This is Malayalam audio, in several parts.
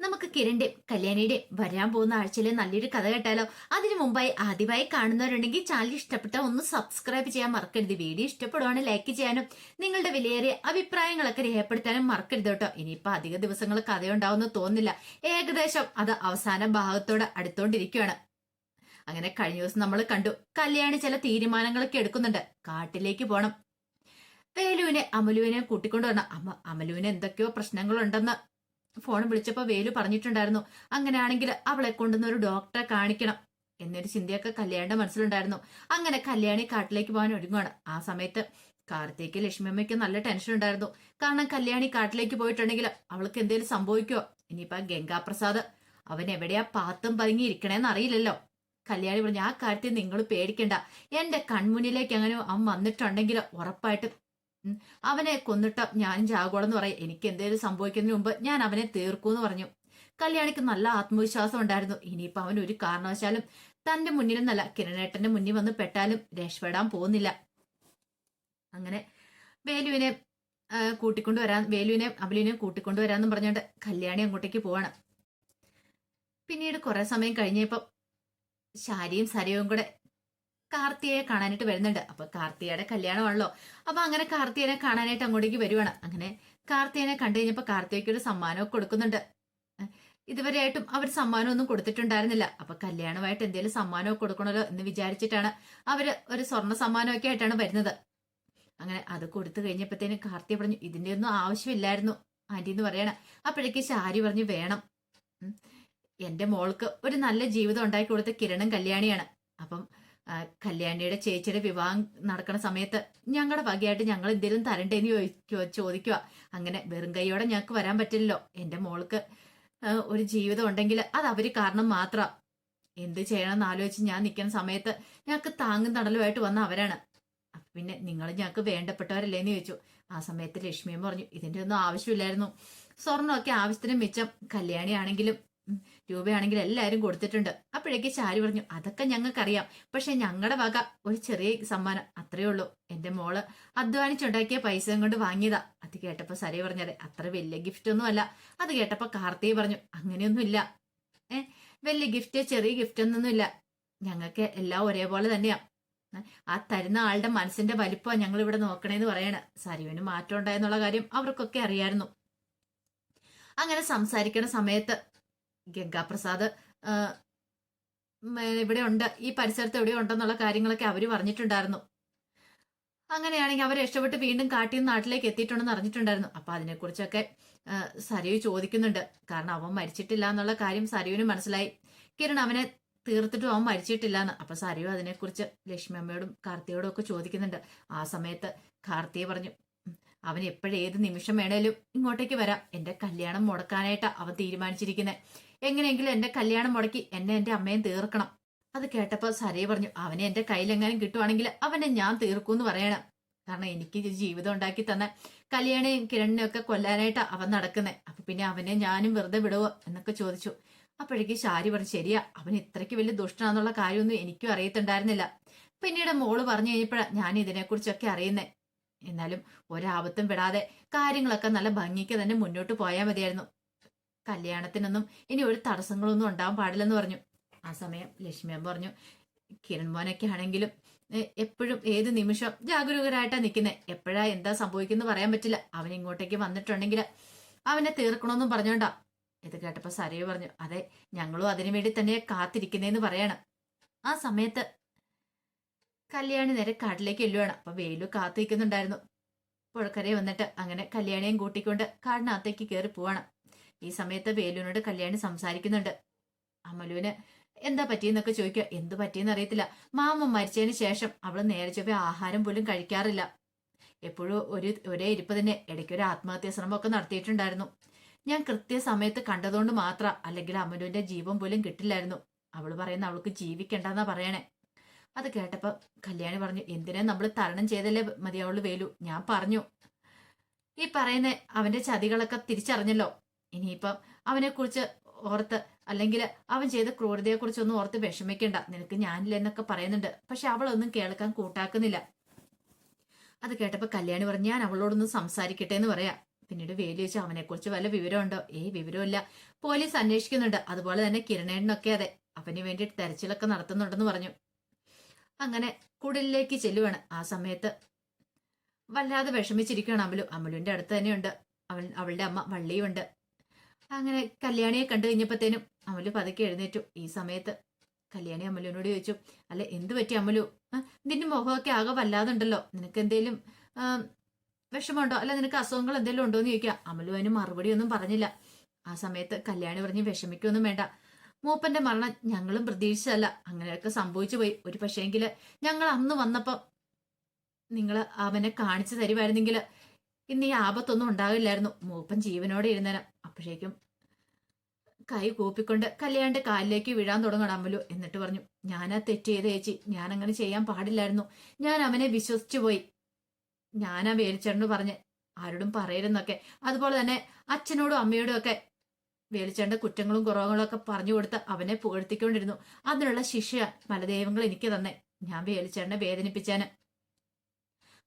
നമുക്ക് കിരണിന്റെ കല്യാണിയുടെ വരാൻ പോകുന്ന ആഴ്ചയിലെ നല്ലൊരു കഥ കേട്ടാലോ? അതിനു മുമ്പായി ആദ്യമായി കാണുന്നവരുണ്ടെങ്കിൽ ചാനൽ ഇഷ്ടപ്പെട്ട ഒന്ന് സബ്സ്ക്രൈബ് ചെയ്യാൻ മറക്കരുത്. വീഡിയോ ഇഷ്ടപ്പെടുവാണെങ്കിൽ ലൈക്ക് ചെയ്യാനും നിങ്ങളുടെ വിലയേറിയ അഭിപ്രായങ്ങളൊക്കെ രേഖപ്പെടുത്താനും മറക്കരുത് കേട്ടോ. ഇനിയിപ്പോ അധിക ദിവസങ്ങൾ കഥയുണ്ടാവുമെന്ന് തോന്നുന്നില്ല. ഏകദേശം അത് അവസാന ഭാഗത്തോട് അടുത്തോണ്ടിരിക്കുകയാണ് അങ്ങനെ കഴിഞ്ഞ ദിവസം നമ്മൾ കണ്ടു. കല്യാണി ചില തീരുമാനങ്ങളൊക്കെ എടുക്കുന്നുണ്ട്. കാട്ടിലേക്ക് പോണം. വേലുവിനെ അമലുവിനെ കൂട്ടിക്കൊണ്ടു വരണം. അമ അമലുവിന് എന്തൊക്കെയോ പ്രശ്നങ്ങളുണ്ടെന്ന് ഫോൺ വിളിച്ചപ്പോ വേലു പറഞ്ഞിട്ടുണ്ടായിരുന്നു അങ്ങനെയാണെങ്കിൽ അവളെ കൊണ്ടുവന്ന ഒരു ഡോക്ടറെ കാണിക്കണം. എന്നൊരു ചിന്തയൊക്കെ കല്യാണിന്റെ മനസ്സിലുണ്ടായിരുന്നു. അങ്ങനെ കല്യാണി കാട്ടിലേക്ക് പോകാൻ ഒരുങ്ങുവാണ്. ആ സമയത്ത് കാർത്തിക്ക് ലക്ഷ്മിയമ്മയ്ക്ക് നല്ല ടെൻഷൻ ഉണ്ടായിരുന്നു. കാരണം കല്യാണി കാട്ടിലേക്ക് പോയിട്ടുണ്ടെങ്കിൽ അവൾക്ക് എന്തെങ്കിലും സംഭവിക്കോ ഇനിയിപ്പോ ഗംഗാപ്രസാദ് അവൻ എവിടെയാ പാത്തും പതുങ്ങി ഇരിക്കണേന്ന് അറിയില്ലല്ലോ. കല്യാണി പറഞ്ഞു ആ കാര്യത്തിൽ നിങ്ങൾ പേടിക്കണ്ട. എന്റെ കൺമുന്നിലേക്ക് അങ്ങനെ അവൻ വന്നിട്ടുണ്ടെങ്കിൽ ഉറപ്പായിട്ടും അവനെ കൊന്നിട്ട് ഞാൻ ചാകോളെന്ന് പറയും എനിക്ക് എന്തേലും സംഭവിക്കുന്നതിന് മുമ്പ് ഞാൻ അവനെ തീർക്കൂന്ന് പറഞ്ഞു. കല്യാണിക്ക് നല്ല ആത്മവിശ്വാസം ഉണ്ടായിരുന്നു. ഇനിയിപ്പോ അവൻ ഒരു കാരണവശാലും തന്റെ മുന്നിലെന്നല്ല കിരണേട്ടന്റെ മുന്നിൽ വന്ന് പെട്ടാലും രക്ഷപ്പെടാൻ പോകുന്നില്ല. അങ്ങനെ വേലുവിനെ കൂട്ടിക്കൊണ്ടുവരാൻ വേലുവിനെ അബലുവിനെ കൂട്ടിക്കൊണ്ടുവരാന്നും പറഞ്ഞുകൊണ്ട് കല്യാണി അങ്ങോട്ടേക്ക് പോവാണ്. പിന്നീട് കുറെ സമയം കഴിഞ്ഞപ്പോ ശാരിയും സരയും കൂടെ കാർത്തിയെ കാണാനായിട്ട് വരുന്നുണ്ട്. അപ്പൊ കാർത്തിയുടെ കല്യാണമാണല്ലോ. അപ്പൊ അങ്ങനെ കാർത്തിയനെ കാണാനായിട്ട് അങ്ങോട്ടേക്ക് വരുവാണ്. അങ്ങനെ കാർത്തിയനെ കണ്ടു കഴിഞ്ഞപ്പോ കാർത്തികയ്ക്ക് ഒരു സമ്മാനമൊക്കെ കൊടുക്കുന്നുണ്ട്. ഇതുവരെയായിട്ടും അവർ സമ്മാനം ഒന്നും കൊടുത്തിട്ടുണ്ടായിരുന്നില്ല. അപ്പൊ കല്യാണമായിട്ട് എന്തെങ്കിലും സമ്മാനമൊക്കെ കൊടുക്കണമല്ലോ എന്ന് വിചാരിച്ചിട്ടാണ് അവർ ഒരു സ്വർണ സമ്മാനമൊക്കെ ആയിട്ടാണ് വരുന്നത്. അങ്ങനെ അത് കൊടുത്തു കഴിഞ്ഞപ്പോഴത്തേനും കാർത്തി പറഞ്ഞു ഇതിന്റെ ഒന്നും ആവശ്യമില്ലായിരുന്നു ആന്റി എന്ന് പറയണ. അപ്പോഴേക്ക് ശാരി പറഞ്ഞു വേണം. എന്റെ മോൾക്ക് ഒരു നല്ല ജീവിതം ഉണ്ടാക്കി കൊടുത്ത കിരണും കല്യാണിയാണ്. അപ്പം കല്യാണിയുടെ ചേച്ചിയുടെ വിവാഹം നടക്കുന്ന സമയത്ത് ഞങ്ങളുടെ വകയായിട്ട് ഞങ്ങൾ എന്തെങ്കിലും തരണ്ടേന്ന് എന്ന് ചോദിക്കുക അങ്ങനെ വെറും കൈയോടെ ഞങ്ങൾക്ക് വരാൻ പറ്റില്ലല്ലോ. എന്റെ മോൾക്ക് ഒരു ജീവിതം ഉണ്ടെങ്കിൽ അത് അവർ കാരണം മാത്രം. എന്ത് ചെയ്യണം എന്ന് ആലോചിച്ച് ഞാൻ നിൽക്കുന്ന സമയത്ത് ഞങ്ങൾക്ക് താങ്ങും തണലുമായിട്ട് വന്ന അവരാണ്. പിന്നെ നിങ്ങൾ ഞങ്ങൾക്ക് വേണ്ടപ്പെട്ടവരല്ലേ എന്ന് ചോദിച്ചു. ആ സമയത്ത് ലക്ഷ്മിയും പറഞ്ഞു ഇതിന്റെ ഒന്നും ആവശ്യമില്ലായിരുന്നു. സ്വർണമൊക്കെ ആവശ്യത്തിന് മിച്ചം കല്യാണിയാണെങ്കിലും ഉം, രൂപയാണെങ്കിലും എല്ലാവരും കൊടുത്തിട്ടുണ്ട്. അപ്പോഴേക്ക് ചാരി പറഞ്ഞു അതൊക്കെ ഞങ്ങൾക്കറിയാം. പക്ഷെ ഞങ്ങളുടെ വക ഒരു ചെറിയ സമ്മാനം അത്രയേ ഉള്ളൂ. എന്റെ മോൾ അധ്വാനിച്ചുണ്ടാക്കിയ പൈസ കൊണ്ട് വാങ്ങിയതാ. അത് കേട്ടപ്പോ സരി പറഞ്ഞത് അത്ര വലിയ ഗിഫ്റ്റ് ഒന്നും അല്ല. അത് കേട്ടപ്പോ കാർത്തി പറഞ്ഞു അങ്ങനെയൊന്നും ഇല്ല ഏ വലിയ ഗിഫ്റ്റ് ചെറിയ ഗിഫ്റ്റ് ഒന്നും ഇല്ല. ഞങ്ങൾക്ക് എല്ലാം ഒരേപോലെ തന്നെയാ. ആ തരുന്ന ആളുടെ മനസ്സിന്റെ വലിപ്പം ഞങ്ങൾ ഇവിടെ നോക്കണേന്ന് പറയണ. സരുവിന് മാറ്റം ഉണ്ടായെന്നുള്ള കാര്യം അവർക്കൊക്കെ അറിയായിരുന്നു. അങ്ങനെ സംസാരിക്കണ സമയത്ത് ഗംഗാപ്രസാദ് ഇവിടെ ഉണ്ട്. ഈ പരിസരത്ത് എവിടെ ഉണ്ടെന്നുള്ള കാര്യങ്ങളൊക്കെ അവർ പറഞ്ഞിട്ടുണ്ടായിരുന്നു. അങ്ങനെയാണെങ്കിൽ അവർ രക്ഷപ്പെട്ട് വീണ്ടും കാട്ടിൽ നിന്ന് നാട്ടിലേക്ക് എത്തിയിട്ടുണ്ടെന്ന് അറിഞ്ഞിട്ടുണ്ടായിരുന്നു. അപ്പൊ അതിനെക്കുറിച്ചൊക്കെ സരയു ചോദിക്കുന്നുണ്ട്. കാരണം അവൻ മരിച്ചിട്ടില്ല എന്നുള്ള കാര്യം സരയുവിന് മനസ്സിലായി. കിരൺ അവനെ തീർത്തിട്ടും അവൻ മരിച്ചിട്ടില്ല എന്ന് അപ്പൊ സരയു അതിനെക്കുറിച്ച് ലക്ഷ്മി അമ്മയോടും കാർത്തിയോടും ഒക്കെ ചോദിക്കുന്നുണ്ട്. ആ സമയത്ത് കാർത്തിയെ പറഞ്ഞു "ഉം, അവൻ എപ്പോഴേത് നിമിഷം വേണേലും ഇങ്ങോട്ടേക്ക് വരാം. എന്റെ കല്യാണം മുടക്കാനായിട്ടാ അവൻ തീരുമാനിച്ചിരിക്കുന്നത് എങ്ങനെയെങ്കിലും എന്റെ കല്യാണം മുടക്കി എന്നെ എന്റെ അമ്മയും തീർക്കണം. അത് കേട്ടപ്പോൾ സരയെ പറഞ്ഞു അവനെ എന്റെ കയ്യിലെങ്ങാനും കിട്ടുവാണെങ്കിൽ അവനെ ഞാൻ തീർക്കൂന്ന് പറയണം. കാരണം എനിക്ക് ജീവിതം ഉണ്ടാക്കി തന്ന കല്യാണയും കിരണിനെയും ഒക്കെ കൊല്ലാനായിട്ടാ അവൻ നടക്കുന്നത് അപ്പൊ പിന്നെ അവനെ ഞാനും വെറുതെ വിടുവോ? എന്നൊക്കെ ചോദിച്ചു. അപ്പോഴേക്ക് ശാരി പറഞ്ഞു ശരിയാ അവൻ ഇത്രയ്ക്ക് വലിയ ദുഷ്ടനാന്നുള്ള കാര്യമൊന്നും എനിക്കും അറിയത്തുണ്ടായിരുന്നില്ല. പിന്നീട് മോൾ പറഞ്ഞു കഴിഞ്ഞപ്പോഴാ ഞാൻ ഇതിനെക്കുറിച്ചൊക്കെ അറിയുന്നേ. എന്നാലും ഒരാപത്തും വിടാതെ കാര്യങ്ങളൊക്കെ നല്ല ഭംഗിക്ക് തന്നെ മുന്നോട്ട് പോയാൽ മതിയായിരുന്നു. കല്യാണത്തിനൊന്നും ഇനി ഒരു തടസ്സങ്ങളൊന്നും ഉണ്ടാവാൻ പാടില്ലെന്ന് പറഞ്ഞു. ആ സമയം ലക്ഷ്മി അമ്മ പറഞ്ഞു കിരൺ മോനൊക്കെ ആണെങ്കിലും എപ്പോഴും ഏത് നിമിഷം ജാഗരൂകരായിട്ടാ നിൽക്കുന്നത് എപ്പോഴാ എന്താ സംഭവിക്കുന്നത് പറയാൻ പറ്റില്ല. അവൻ ഇങ്ങോട്ടേക്ക് വന്നിട്ടുണ്ടെങ്കിൽ അവനെ തീർക്കണമെന്നും പറഞ്ഞോണ്ടാ. ഇത് കേട്ടപ്പോൾ സരയു പറഞ്ഞു അതെ ഞങ്ങളും അതിനു വേണ്ടി തന്നെ കാത്തിരിക്കുന്നേന്ന് പറയണം. ആ സമയത്ത് കല്യാണി നേരെ കാട്ടിലേക്ക് എല്ലുവാണ് അപ്പൊ വേലു കാത്തു നിൽക്കുന്നുണ്ടായിരുന്നു പുഴക്കരയെ വന്നിട്ട് അങ്ങനെ കല്യാണിയും കൂട്ടിക്കൊണ്ട് കാടിനകത്തേക്ക് കയറി പോവാണ്. ഈ സമയത്ത് വേലുവിനോട് കല്യാണി സംസാരിക്കുന്നുണ്ട്. അമലുവിന് എന്താ പറ്റിയെന്നൊക്കെ ചോദിക്കുക. എന്ത് പറ്റിയെന്ന് അറിയത്തില്ല. മാമ മരിച്ചതിന് ശേഷം അവൾ നേരെ ചൊവ്വ ആഹാരം പോലും കഴിക്കാറില്ല. എപ്പോഴും ഒരു ഒരേ ഇരിപ്പ് തന്നെ. ഇടയ്ക്ക് ഒരു ആത്മഹത്യാ ശ്രമമൊക്കെ നടത്തിയിട്ടുണ്ടായിരുന്നു. ഞാൻ കൃത്യസമയത്ത് കണ്ടതുകൊണ്ട് മാത്രം. അല്ലെങ്കിൽ അമലുവിന്റെ ജീവൻ പോലും കിട്ടില്ലായിരുന്നു. അവൾ പറയുന്ന അവൾക്ക് ജീവിക്കണ്ടെന്നാ പറയണേ. അത് കേട്ടപ്പോ കല്യാണി പറഞ്ഞു എന്തിനാ നമ്മൾ തരണം ചെയ്തല്ലേ മതിയാവുള്ളൂ വേലു? ഞാൻ പറഞ്ഞു. ഈ പറയുന്ന അവന്റെ ചതികളൊക്കെ തിരിച്ചറിഞ്ഞല്ലോ. ഇനിയിപ്പം അവനെ കുറിച്ച് ഓർത്ത് അല്ലെങ്കിൽ അവൻ ചെയ്ത ക്രൂരതയെ കുറിച്ചൊന്നും ഓർത്ത് വിഷമിക്കണ്ട. നിനക്ക് ഞാനില്ല എന്നൊക്കെ പറയുന്നുണ്ട്. പക്ഷെ അവളൊന്നും കേൾക്കാൻ കൂട്ടാക്കുന്നില്ല. അത് കേട്ടപ്പോ കല്യാണി പറഞ്ഞു ഞാൻ അവളോടൊന്ന് സംസാരിക്കട്ടെ എന്ന് പറയാ. പിന്നീട് വേലു വെച്ച് അവനെ കുറിച്ച് വല്ല വിവരമുണ്ടോ? ഏയ് വിവരമില്ല. പോലീസ് അന്വേഷിക്കുന്നുണ്ട്. അതുപോലെ തന്നെ കിരണേട്ടനൊക്കെ അതെ. അവന് വേണ്ടി തെരച്ചിലൊക്കെ നടത്തുന്നുണ്ടെന്ന് പറഞ്ഞു. അങ്ങനെ കുടിലേക്ക് ചെല്ലുവാണ് ആ സമയത്ത്. വല്ലാതെ വിഷമിച്ചിരിക്കുകയാണ് അമലു. അമലുവിന്റെ അടുത്ത് തന്നെയുണ്ട്. അവൻ അവളുടെ അമ്മ വള്ളിയുമുണ്ട് അങ്ങനെ കല്യാണിയെ കണ്ടു കഴിഞ്ഞപ്പോഴത്തേനും അമലു പതുക്കെ എഴുന്നേറ്റു. ഈ സമയത്ത് കല്യാണി അമലുവിനോട് ചോദിച്ചു അല്ല എന്ത് പറ്റി അമലു? നിന്റെ മുഖമൊക്കെ ആകെ വല്ലാതുണ്ടല്ലോ നിനക്ക് എന്തേലും വിഷമമുണ്ടോ? അല്ല നിനക്ക് അസുഖങ്ങൾ എന്തെങ്കിലും ഉണ്ടോ എന്ന് ചോദിക്കുക. അമലു അതിന് മറുപടി ഒന്നും പറഞ്ഞില്ല. ആ സമയത്ത് കല്യാണി പറഞ്ഞ് വിഷമിക്കൊന്നും വേണ്ട. മൂപ്പന്റെ മരണം ഞങ്ങളും പ്രതീക്ഷിച്ചതല്ല. അങ്ങനെയൊക്കെ സംഭവിച്ചു പോയി. ഒരു പക്ഷേങ്കിൽ ഞങ്ങൾ അന്ന് വന്നപ്പോ നിങ്ങൾ അവനെ കാണിച്ചു തരുമായിരുന്നെങ്കിൽ ഇന്ന് ഈ ആപത്തൊന്നും ഉണ്ടാവില്ലായിരുന്നു. മൂപ്പൻ ജീവനോടെ ഇരുന്നേരം അപ്പോഴേക്കും കൈ കൂപ്പിക്കൊണ്ട് കല്യാണിന്റെ കാലിലേക്ക് വീഴാൻ തുടങ്ങണം അമ്മലു എന്നിട്ട് പറഞ്ഞു ഞാനാ തെറ്റ് ചെയ്ത ചേച്ചി. ഞാൻ അങ്ങനെ ചെയ്യാൻ പാടില്ലായിരുന്നു. ഞാൻ അവനെ വിശ്വസിച്ചു പോയി. ഞാനാ വേലിച്ചേട്ടനോട് പറഞ്ഞ് ആരോടും പറയരുന്നൊക്കെ. അതുപോലെ തന്നെ അച്ഛനോടും അമ്മയോടും ഒക്കെ വേലിച്ചേട്ടന്റെ കുറ്റങ്ങളും കുറവുകളും ഒക്കെ പറഞ്ഞു കൊടുത്ത് അവനെ പുകഴ്ത്തിക്കൊണ്ടിരുന്നു. അതിനുള്ള ശിക്ഷ മലദൈവങ്ങൾ എനിക്ക് തന്നെ. ഞാൻ വേലിച്ചേണ്ട വേദനിപ്പിച്ചാന്.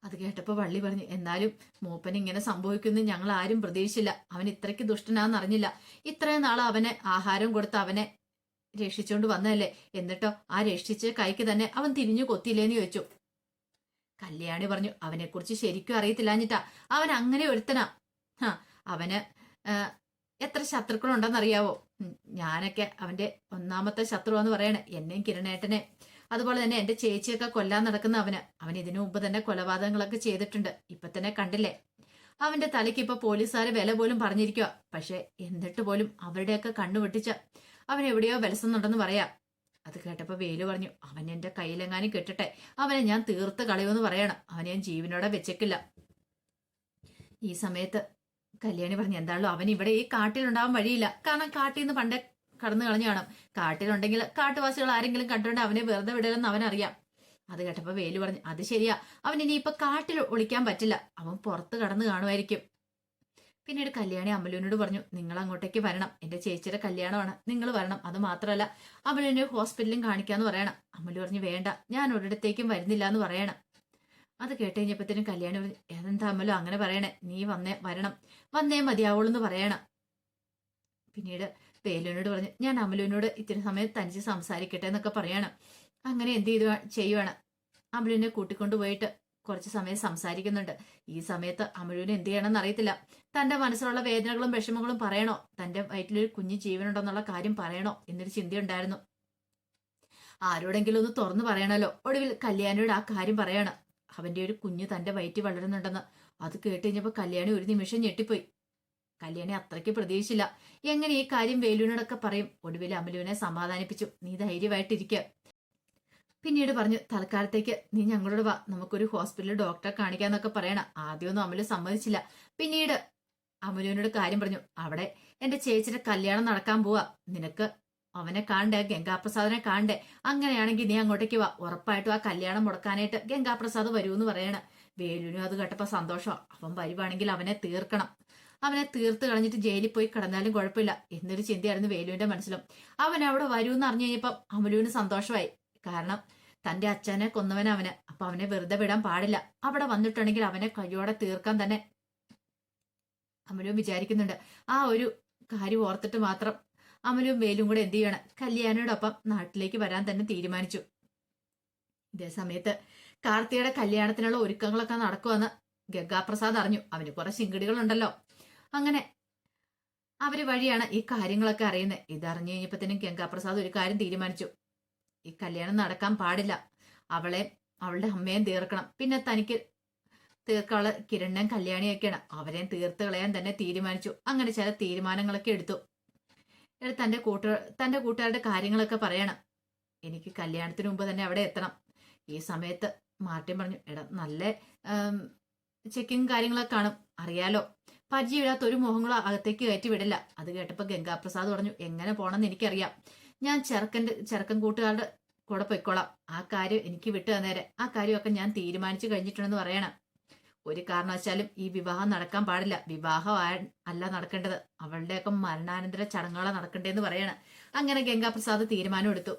അത് കേട്ടപ്പോ വള്ളി പറഞ്ഞു എന്നാലും മൂപ്പൻ ഇങ്ങനെ സംഭവിക്കുന്നു ഞങ്ങൾ ആരും പ്രതീക്ഷിച്ചില്ല. അവൻ ഇത്രയ്ക്ക് ദുഷ്ടനാന്ന് അറിഞ്ഞില്ല. ഇത്രയും നാൾ അവനെ ആഹാരം കൊടുത്ത് അവനെ രക്ഷിച്ചുകൊണ്ട് വന്നതല്ലേ? എന്നിട്ടോ ആ രക്ഷിച്ച കൈക്ക് തന്നെ അവൻ തിരിഞ്ഞു കൊത്തിയില്ലേന്ന് ചോദിച്ചു. കല്യാണി പറഞ്ഞു അവനെക്കുറിച്ച് ശരിക്കും അറിയത്തില്ലാഞ്ഞിട്ടാ. അവൻ അങ്ങനെ ഒരുത്തനാ. അവന് എത്ര ശത്രുക്കളുണ്ടെന്നറിയാവോ? ഞാനൊക്കെ അവന്റെ ഒന്നാമത്തെ ശത്രു എന്ന് പറയണേ. എന്നെയും കിരണേട്ടനെ. അതുപോലെ തന്നെ എന്റെ ചേച്ചിയൊക്കെ കൊല്ലാൻ നടക്കുന്ന അവന്. അവൻ ഇതിനു മുമ്പ് തന്നെ കൊലപാതകങ്ങളൊക്കെ ചെയ്തിട്ടുണ്ട്. ഇപ്പൊ തന്നെ കണ്ടില്ലേ? അവന്റെ തലയ്ക്ക് ഇപ്പൊ പോലീസുകാര് വില പോലും പറഞ്ഞിരിക്കുക പക്ഷെ എന്നിട്ട് പോലും അവരുടെയൊക്കെ കണ്ണു വെട്ടിച്ച അവൻ എവിടെയോ വിലസുന്നുണ്ടെന്ന് പറയാ. അത് കേട്ടപ്പോ വേലു പറഞ്ഞു അവൻ എന്റെ കയ്യിലെങ്ങാനും കെട്ടട്ടെ. അവനെ ഞാൻ തീർത്ത് കളയുമെന്ന് പറയണം. അവനെ ഞാൻ ജീവനോടെ വെച്ചേക്കില്ല. ഈ സമയത്ത് കല്യാണി പറഞ്ഞു എന്താണല്ലോ അവൻ ഇവിടെ ഈ കാട്ടിലുണ്ടാവാൻ വഴിയില്ല. കാരണം കാട്ടിൽ നിന്ന് പണ്ടേ കടന്നു കളഞ്ഞു കാണും. കാട്ടിലുണ്ടെങ്കിൽ കാട്ടുവാസികൾ ആരെങ്കിലും കണ്ടുകൊണ്ട് അവനെ വെറുതെ വിടലെന്ന് അവനറിയാം. അത് കേട്ടപ്പോ വേലു പറഞ്ഞു അത് ശരിയാ. അവൻ ഇനി ഇപ്പൊ കാട്ടിൽ ഒളിക്കാൻ പറ്റില്ല. അവൻ പുറത്ത് കടന്നു കാണുമായിരിക്കും. പിന്നീട് കല്യാണി അമലുവിനോട് പറഞ്ഞു നിങ്ങൾ അങ്ങോട്ടേക്ക് വരണം. എന്റെ ചേച്ചിയുടെ കല്യാണമാണ്. നിങ്ങൾ വരണം. അത് മാത്രമല്ല അമലുവിനെ ഹോസ്പിറ്റലിലും കാണിക്കാന്ന് പറയണം. അമലു പറഞ്ഞു വേണ്ട. ഞാൻ ഒരിടത്തേക്കും വരുന്നില്ല എന്ന് പറയണം. അത് കേട്ട് കഴിഞ്ഞപ്പോഴത്തേനും കല്യാണി പറഞ്ഞു അമലു അങ്ങനെ പറയണേ നീ വന്നേ വരണം. വന്നേ മതിയാവുള്ളൂ എന്ന് പറയണം. പിന്നീട് വേലുവിനോട് പറഞ്ഞു ഞാൻ അമലുവിനോട് ഇത്തിരി സമയം തനിച്ച് സംസാരിക്കട്ടെ എന്നൊക്കെ പറയണം. അങ്ങനെ എന്ത് ചെയ്തു ചെയ്യുവാണ്. അമലുവിനെ കൂട്ടിക്കൊണ്ടു പോയിട്ട് കുറച്ച് സമയം സംസാരിക്കുന്നുണ്ട്. ഈ സമയത്ത് അമലുവിന് എന്ത് ചെയ്യണമെന്ന് അറിയത്തില്ല. തന്റെ മനസ്സിലുള്ള വേദനകളും വിഷമങ്ങളും പറയണോ? തന്റെ വയറ്റിലൊരു കുഞ്ഞു ജീവനുണ്ടെന്നുള്ള കാര്യം പറയണോ? എന്നൊരു ചിന്തയുണ്ടായിരുന്നു. ആരോടെങ്കിലും ഒന്ന് തുറന്നു പറയണല്ലോ. ഒടുവിൽ കല്യാണിയോട് ആ കാര്യം പറയണം. അവന്റെ ഒരു കുഞ്ഞ് തന്റെ വയറ്റി വളരുന്നുണ്ടെന്ന് അത് കേട്ട് കഴിഞ്ഞപ്പോ കല്യാണി ഒരു നിമിഷം ഞെട്ടിപ്പോയി. കല്യാണി അത്രയ്ക്ക് പ്രതീക്ഷിച്ചില്ല. എങ്ങനെ ഈ കാര്യം വേലുവിനോടൊക്കെ പറയും? ഒടുവിൽ അമലുവിനെ സമാധാനിപ്പിച്ചു. നീ ധൈര്യമായിട്ടിരിക്കുക പിന്നീട് പറഞ്ഞു തൽക്കാലത്തേക്ക് നീ ഞങ്ങളോട് വാ. നമുക്കൊരു ഹോസ്പിറ്റലിൽ ഡോക്ടറെ കാണിക്കാന്നൊക്കെ പറയണം. ആദ്യമൊന്നും അമലു സമ്മതിച്ചില്ല. പിന്നീട് അമലുവിനോട് കാര്യം പറഞ്ഞു അവിടെ എന്റെ ചേച്ചിയുടെ കല്യാണം നടക്കാൻ പോവാ. നിനക്ക് അവനെ കാണണ്ടേ ഗംഗാപ്രസാദിനെ കാണണ്ടേ അങ്ങനെയാണെങ്കിൽ നീ അങ്ങോട്ടേക്ക് വാ. ഉറപ്പായിട്ടും ആ കല്യാണം മുടക്കാനായിട്ട് ഗംഗാപ്രസാദ് വരൂന്ന് പറയണ. വേലുവിനും അത് കേട്ടപ്പോ സന്തോഷം. അവൻ വരുവാണെങ്കിൽ അവനെ തീർക്കണം. അവനെ തീർത്ത് കളഞ്ഞിട്ട് ജയിലിൽ പോയി കിടന്നാലും കുഴപ്പമില്ല. എന്നൊരു ചിന്തയായിരുന്നു വേലുവിന്റെ മനസ്സിലും. അവൻ അവിടെ വരൂന്ന് അറിഞ്ഞു കഴിഞ്ഞപ്പം അമലുവിന് സന്തോഷമായി. കാരണം തന്റെ അച്ഛനെ കൊന്നവൻ അവന്. അപ്പൊ അവനെ വെറുതെ വിടാൻ പാടില്ല. അവിടെ വന്നിട്ടുണ്ടെങ്കിൽ അവനെ കയ്യോടെ തീർക്കാൻ തന്നെ അമലു വിചാരിക്കുന്നുണ്ട്. ആ ഒരു കാര്യം ഓർത്തിട്ട് മാത്രം അമലും വേലും കൂടെ എന്ത് ചെയ്യണം? കല്യാണിയോടൊപ്പം നാട്ടിലേക്ക് വരാൻ തന്നെ തീരുമാനിച്ചു. ഇതേ സമയത്ത് കാർത്തിയുടെ കല്യാണത്തിനുള്ള ഒരുക്കങ്ങളൊക്കെ നടക്കുമെന്ന് ഗംഗാപ്രസാദ് അറിഞ്ഞു. അവന് കുറെ ശിങ്കടികളുണ്ടല്ലോ. അങ്ങനെ അവർ വഴിയാണ് ഈ കാര്യങ്ങളൊക്കെ അറിയുന്നത്. ഇതറിഞ്ഞു കഴിഞ്ഞപ്പോഴത്തേനും ഗംഗാപ്രസാദ് ഒരു കാര്യം തീരുമാനിച്ചു. ഈ കല്യാണം നടക്കാൻ പാടില്ല. അവളെ അവളുടെ അമ്മയും തീർക്കണം. പിന്നെ തനിക്ക് തീർക്കാൾ കിരണ്ണൻ കല്യാണിയൊക്കെയാണ് അവരെയും തീർത്ത് കളയാൻ തന്നെ തീരുമാനിച്ചു. അങ്ങനെ ചില തീരുമാനങ്ങളൊക്കെ എടുത്തു. തന്റെ കൂട്ട തന്റെ കൂട്ടുകാരുടെ കാര്യങ്ങളൊക്കെ പറയണം. എനിക്ക് കല്യാണത്തിന് മുമ്പ് തന്നെ അവിടെ എത്തണം. ഈ സമയത്ത് മാർട്ടിൻ പറഞ്ഞു എടാ നല്ല ചെക്കിങ് കാര്യങ്ങളൊക്കെ കാണും. അറിയാലോ. പരിചയമില്ലാത്ത ഒരു മോഹങ്ങളോ അകത്തേക്ക് കയറ്റി വിടില്ല. അത് കേട്ടപ്പോൾ ഗംഗാപ്രസാദ് പറഞ്ഞു എങ്ങനെ പോകണമെന്ന് എനിക്കറിയാം. ഞാൻ ചെറുക്കന്റെ ചെറുക്കൻ കൂട്ടുകാരുടെ കൂടെ പൊയ്ക്കോളാം. ആ കാര്യം എനിക്ക് വിട്ടു തന്നേരെ. ആ കാര്യമൊക്കെ ഞാൻ തീരുമാനിച്ചു കഴിഞ്ഞിട്ടുണ്ടെന്ന് പറയണം. ഒരു കാരണവശാലും ഈ വിവാഹം നടക്കാൻ പാടില്ല. വിവാഹം അല്ല നടക്കേണ്ടത്. അവളുടെയൊക്കെ മരണാനന്തര ചടങ്ങുകളാണ് നടക്കേണ്ടതെന്ന് പറയാണ്. അങ്ങനെ ഗംഗാപ്രസാദ് തീരുമാനം എടുത്തു.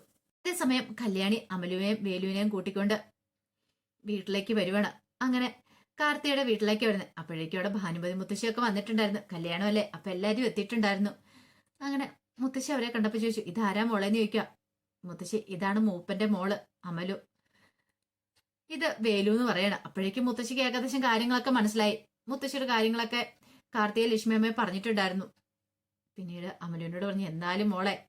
അതേസമയം കല്യാണി അമലുവിനെയും വേലുവിനെയും കൂട്ടിക്കൊണ്ട് വീട്ടിലേക്ക് വരുവാണ്. അങ്ങനെ കാർത്തിയുടെ വീട്ടിലേക്ക് വരുന്നത്. അപ്പോഴേക്കും അവിടെ ഭാനുമതി മുത്തശ്ശിയൊക്കെ വന്നിട്ടുണ്ടായിരുന്നു. കല്യാണമല്ലേ? അപ്പൊ എല്ലാരും എത്തിയിട്ടുണ്ടായിരുന്നു. അങ്ങനെ മുത്തശ്ശി അവരെ കണ്ടപ്പോൾ ചോദിച്ചു ഇതാരാ മോളെന്ന് ചോദിക്കാം മുത്തശ്ശി ഇതാണ് മൂപ്പന്റെ മോൾ അമലു. ഇത് വേലു എന്ന് പറയണം. അപ്പോഴേക്കും മുത്തശ്ശിക്ക് ഏകദേശം കാര്യങ്ങളൊക്കെ മനസ്സിലായി. മുത്തശ്ശിയുടെ കാര്യങ്ങളൊക്കെ കാർത്തിക ലക്ഷ്മിയമ്മയെ പറഞ്ഞിട്ടുണ്ടായിരുന്നു. പിന്നീട് അമലുവിനോട് പറഞ്ഞു എന്നാലും മോളെ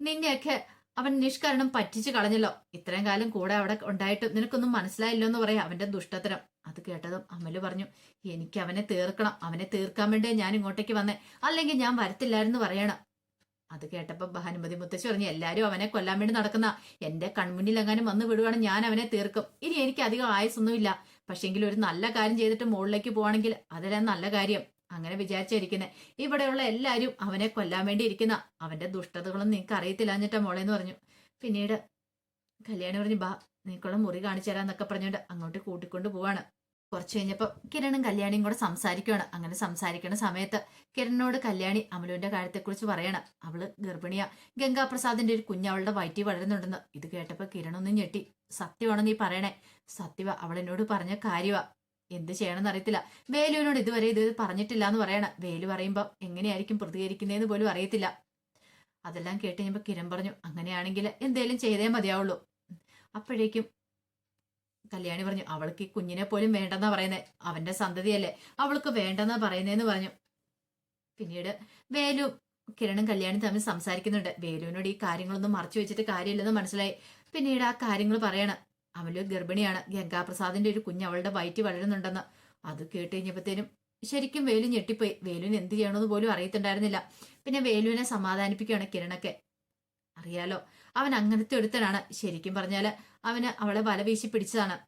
നിന്നെയൊക്കെ അവൻ നിഷ്കരണം പറ്റിച്ചു കളഞ്ഞല്ലോ. ഇത്രയും കാലം കൂടെ അവിടെ ഉണ്ടായിട്ട് നിനക്കൊന്നും മനസ്സിലായില്ലോ എന്ന് പറയാം അവന്റെ ദുഷ്ടത്തരം. അത് കേട്ടതും അമൽ പറഞ്ഞു എനിക്ക് അവനെ തീർക്കണം. അവനെ തീർക്കാൻ വേണ്ടി ഞാൻ ഇങ്ങോട്ടേക്ക് വന്നേ. അല്ലെങ്കിൽ ഞാൻ വരത്തില്ലായിരുന്നു പറയണം. അത് കേട്ടപ്പോ ഭാനുമതി മുത്തശ്ശി പറഞ്ഞു എല്ലാരും അവനെ കൊല്ലാൻ വേണ്ടി നടക്കുന്ന എന്റെ കൺമുന്നിൽ എങ്ങാനും വന്ന് വിടുവാണ് ഞാൻ അവനെ തീർക്കും. ഇനി എനിക്ക് അധികം ആയസൊന്നുമില്ല പക്ഷെങ്കിൽ ഒരു നല്ല കാര്യം ചെയ്തിട്ട് മുകളിലേക്ക് പോവാണെങ്കിൽ അതല്ല നല്ല കാര്യം. അങ്ങനെ വിചാരിച്ചിരിക്കുന്നത് ഇവിടെയുള്ള എല്ലാരും അവനെ കൊല്ലാൻ വേണ്ടി ഇരിക്കുന്ന അവന്റെ ദുഷ്ടതകളും നിങ്ങൾക്ക് അറിയത്തില്ല എന്നിട്ടാ മോളെന്ന് പറഞ്ഞു. പിന്നീട് കല്യാണി പറഞ്ഞു ബാ നിനക്കുള്ള മുറി കാണിച്ചു തരാന്നൊക്കെ പറഞ്ഞുകൊണ്ട് അങ്ങോട്ട് കൂട്ടിക്കൊണ്ട് പോവാണ്. കുറച്ച് കഴിഞ്ഞപ്പോൾ കിരണും കല്യാണിയും കൂടെ സംസാരിക്കുകയാണ് അങ്ങനെ സംസാരിക്കുന്ന സമയത്ത് കിരണിനോട് കല്യാണി അമലുവിന്റെ കാര്യത്തെക്കുറിച്ച് പറയണം. അവൾ ഗർഭിണിയാ. ഗംഗാപ്രസാദിന്റെ ഒരു കുഞ്ഞ് അവളുടെ വയറ്റി വളരുന്നുണ്ടെന്ന്. ഇത് കേട്ടപ്പോൾ കിരണൊന്നും ഞെട്ടി. സത്യമാണോ നീ പറയണേ? സത്യവ. അവൾ എന്നോട് പറഞ്ഞ കാര്യവാ. എന്ത് ചെയ്യണമെന്ന് അറിയത്തില്ല. വേലുവിനോട് ഇതുവരെ ഇത് പറഞ്ഞിട്ടില്ല എന്ന് പറയണം. വേലു പറയുമ്പോൾ എങ്ങനെയായിരിക്കും പ്രതികരിക്കുന്നതെന്ന് പോലും അറിയത്തില്ല. അതെല്ലാം കേട്ട് കഴിയുമ്പോൾ കിരൺ പറഞ്ഞു അങ്ങനെയാണെങ്കിൽ എന്തേലും ചെയ്തേ മതിയാവുള്ളൂ. അപ്പോഴേക്കും കല്യാണി പറഞ്ഞു അവൾക്ക് ഈ കുഞ്ഞിനെ പോലും വേണ്ടെന്നാ പറയുന്നത് അവന്റെ സന്തതിയല്ലേ. അവൾക്ക് വേണ്ടെന്നാ പറയുന്നതെന്ന് പറഞ്ഞു. പിന്നീട് വേലു കിരണും കല്യാണി തമ്മിൽ സംസാരിക്കുന്നുണ്ട്. വേലുവിനോട് ഈ കാര്യങ്ങളൊന്നും മറച്ചു വെച്ചിട്ട് കാര്യമില്ലെന്ന് മനസ്സിലായി. പിന്നീട് ആ കാര്യങ്ങൾ പറയണം. അവൾ ഗർഭിണിയാണ്. ഗംഗാപ്രസാദിന്റെ ഒരു കുഞ്ഞ് അവളുടെ വയറ്റി വളരുന്നുണ്ടെന്ന്. അത് കേട്ട് കഴിഞ്ഞപ്പോഴത്തേനും ശരിക്കും വേലു ഞെട്ടിപ്പോയി. വേലുവിന് എന്ത് ചെയ്യണമെന്ന് പോലും അറിയത്തുണ്ടായിരുന്നില്ല. പിന്നെ വേലുവിനെ സമാധാനിപ്പിക്കുകയാണ് കിരണൊക്കെ. അറിയാലോ അവൻ അങ്ങനത്തെ ഒരുത്തനാണ്. ശരിക്കും പറഞ്ഞാൽ അവന് അവളെ വല വീശി പിടിച്ചതാണ്.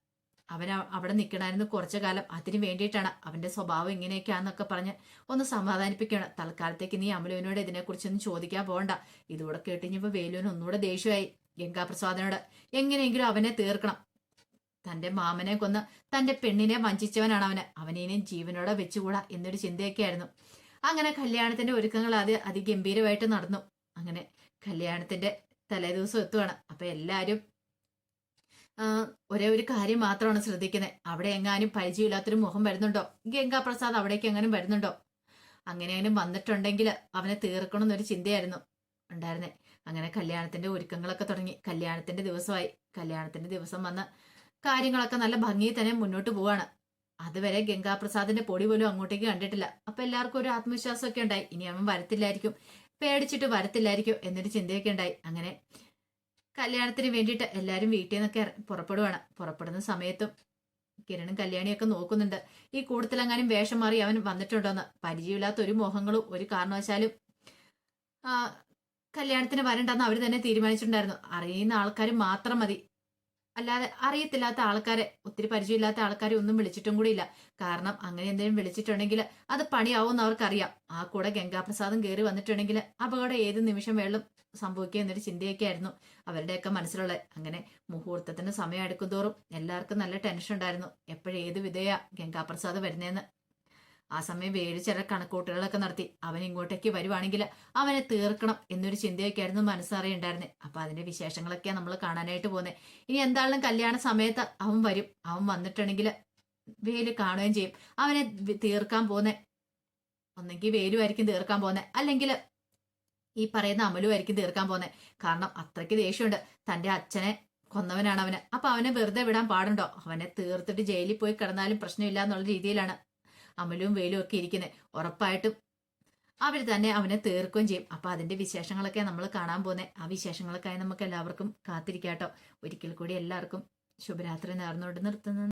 അവൻ അവ- അവിടെ നിൽക്കണമായിരുന്നു കുറച്ചു കാലം. അതിന് വേണ്ടിയിട്ടാണ് അവന്റെ സ്വഭാവം ഇങ്ങനെയൊക്കെയാന്നൊക്കെ പറഞ്ഞ് ഒന്ന് സമാധാനിപ്പിക്കണം തൽക്കാലത്തേക്ക് നീ അമലുവിനോട് ഇതിനെക്കുറിച്ചൊന്നും ചോദിക്കാൻ പോകണ്ട. ഇതുകൂടെ കേട്ടിഞ്ഞപ്പോൾ വേലുവിന് ഒന്നുകൂടെ ദേഷ്യമായി. ഗംഗാപ്രസാദിനോട് എങ്ങനെയെങ്കിലും അവനെ തീർക്കണം. തന്റെ മാമനെ കൊന്ന് തന്റെ പെണ്ണിനെ വഞ്ചിച്ചവനാണ് അവന് അവനേനും ജീവനോടെ വെച്ചുകൂടാ എന്നൊരു ചിന്തയൊക്കെയായിരുന്നു. അങ്ങനെ കല്യാണത്തിന്റെ ഒരുക്കങ്ങൾ അത് അതിഗംഭീരമായിട്ട് നടന്നു. അങ്ങനെ കല്യാണത്തിന്റെ തലേദിവസം എത്തുവാണ്. അപ്പൊ എല്ലാരും ഒരേ ഒരു കാര്യം മാത്രമാണ് ശ്രദ്ധിക്കുന്നത് അവിടെ എങ്ങാനും പരിചയമില്ലാത്തൊരു മുഖം വരുന്നുണ്ടോ? ഗംഗാപ്രസാദ് അവിടേക്ക് എങ്ങാനും വരുന്നുണ്ടോ? അങ്ങനെയെങ്കിലും വന്നിട്ടുണ്ടെങ്കിൽ അവനെ തീർക്കണം എന്നൊരു ചിന്തയായിരുന്നു ഉണ്ടായിരുന്നേ. അങ്ങനെ കല്യാണത്തിന്റെ ഒരുക്കങ്ങളൊക്കെ തുടങ്ങി. കല്യാണത്തിന്റെ ദിവസമായി. കല്യാണത്തിന്റെ ദിവസം വന്ന് കാര്യങ്ങളൊക്കെ നല്ല ഭംഗിയിൽ തന്നെ മുന്നോട്ട് പോവാണ്. അതുവരെ ഗംഗാപ്രസാദിന്റെ പൊടി പോലും അങ്ങോട്ടേക്ക് കണ്ടിട്ടില്ല. അപ്പൊ എല്ലാവർക്കും ഒരു ആത്മവിശ്വാസമൊക്കെ ഉണ്ടായി. ഇനി അവൻ വരത്തില്ലായിരിക്കും. പേടിച്ചിട്ട് വരത്തില്ലായിരിക്കും എന്നൊരു ചിന്തയൊക്കെ ഉണ്ടായി. അങ്ങനെ കല്യാണത്തിന് വേണ്ടിയിട്ട് എല്ലാവരും വീട്ടിൽ നിന്നൊക്കെ പുറപ്പെടുവാണ്. പുറപ്പെടുന്ന സമയത്തും കിരണും കല്യാണിയൊക്കെ നോക്കുന്നുണ്ട്. ഈ കൂടുതലെങ്ങാനും വേഷം മാറി അവൻ വന്നിട്ടുണ്ടോന്ന്. പരിചയമില്ലാത്ത ഒരു മോഹങ്ങളും ഒരു കാരണവശാലും കല്യാണത്തിന് വരണ്ടെന്ന് അവർ തന്നെ തീരുമാനിച്ചിട്ടുണ്ടായിരുന്നു. അറിയുന്ന ആൾക്കാർ മാത്രം മതി. അല്ലാതെ അറിയത്തില്ലാത്ത ആൾക്കാരെ ഒത്തിരി പരിചയമില്ലാത്ത ആൾക്കാരെ ഒന്നും വിളിച്ചിട്ടും കൂടിയില്ല. കാരണം അങ്ങനെ എന്തെങ്കിലും വിളിച്ചിട്ടുണ്ടെങ്കിൽ അത് പണിയാവുമെന്ന് അവർക്കറിയാം. ആ കൂടെ ഗംഗാപ്രസാദം കയറി വന്നിട്ടുണ്ടെങ്കിൽ അപകടം ഏത് നിമിഷം വെള്ളം സംഭവിക്കുക എന്നൊരു ചിന്തയൊക്കെ ആയിരുന്നു അവരുടെയൊക്കെ മനസ്സിലുള്ളത് അങ്ങനെ മുഹൂർത്തത്തിന് സമയം എടുക്കും തോറും എല്ലാവർക്കും നല്ല ടെൻഷൻ ഉണ്ടായിരുന്നു. എപ്പോഴേത് വിധേയ ഗംഗാപ്രസാദ് വരുന്നതെന്ന് ആ സമയം വേര് ചില കണക്കൂട്ടുകളൊക്കെ നടത്തി അവൻ ഇങ്ങോട്ടേക്ക് വരുവാണെങ്കിൽ അവനെ തീർക്കണം എന്നൊരു ചിന്തയൊക്കെ ആയിരുന്നു മനസ്സറിയുണ്ടായിരുന്നത് അപ്പൊ അതിന്റെ വിശേഷങ്ങളൊക്കെ നമ്മൾ കാണാനായിട്ട് പോകുന്നത് ഇനി എന്തായാലും കല്യാണ സമയത്ത് അവൻ വരും. അവൻ വന്നിട്ടുണ്ടെങ്കിൽ വേൽ കാണുകയും ചെയ്യും. അവനെ തീർക്കാൻ പോന്നെ. ഒന്നെങ്കിൽ വേലുമായിരിക്കും തീർക്കാൻ പോന്നെ. അല്ലെങ്കിൽ ഈ പറയുന്ന അമലുമായിരിക്കും തീർക്കാൻ പോന്നെ. കാരണം അത്രയ്ക്ക് ദേഷ്യമുണ്ട്. തന്റെ അച്ഛനെ കൊന്നവനാണ് അവന്. അപ്പൊ അവനെ വെറുതെ വിടാൻ പാടുണ്ടോ? അവനെ തീർത്തിട്ട് ജയിലിൽ പോയി കിടന്നാലും പ്രശ്നമില്ല എന്നുള്ള രീതിയിലാണ്. അമലും വേലും ഒക്കെ ഇരിക്കുന്നത് ഉറപ്പായിട്ടും അവർ തന്നെ അവനെ തീർക്കുകയും ചെയ്യും. അപ്പൊ അതിന്റെ വിശേഷങ്ങളൊക്കെ നമ്മൾ കാണാൻ പോകുന്നത് ആ വിശേഷങ്ങളൊക്കെയായി നമുക്ക് എല്ലാവർക്കും കാത്തിരിക്കാട്ടോ. ഒരിക്കൽ കൂടി എല്ലാവർക്കും ശുഭരാത്രി നേർന്നുകൊണ്ട് നിർത്തുന്നു.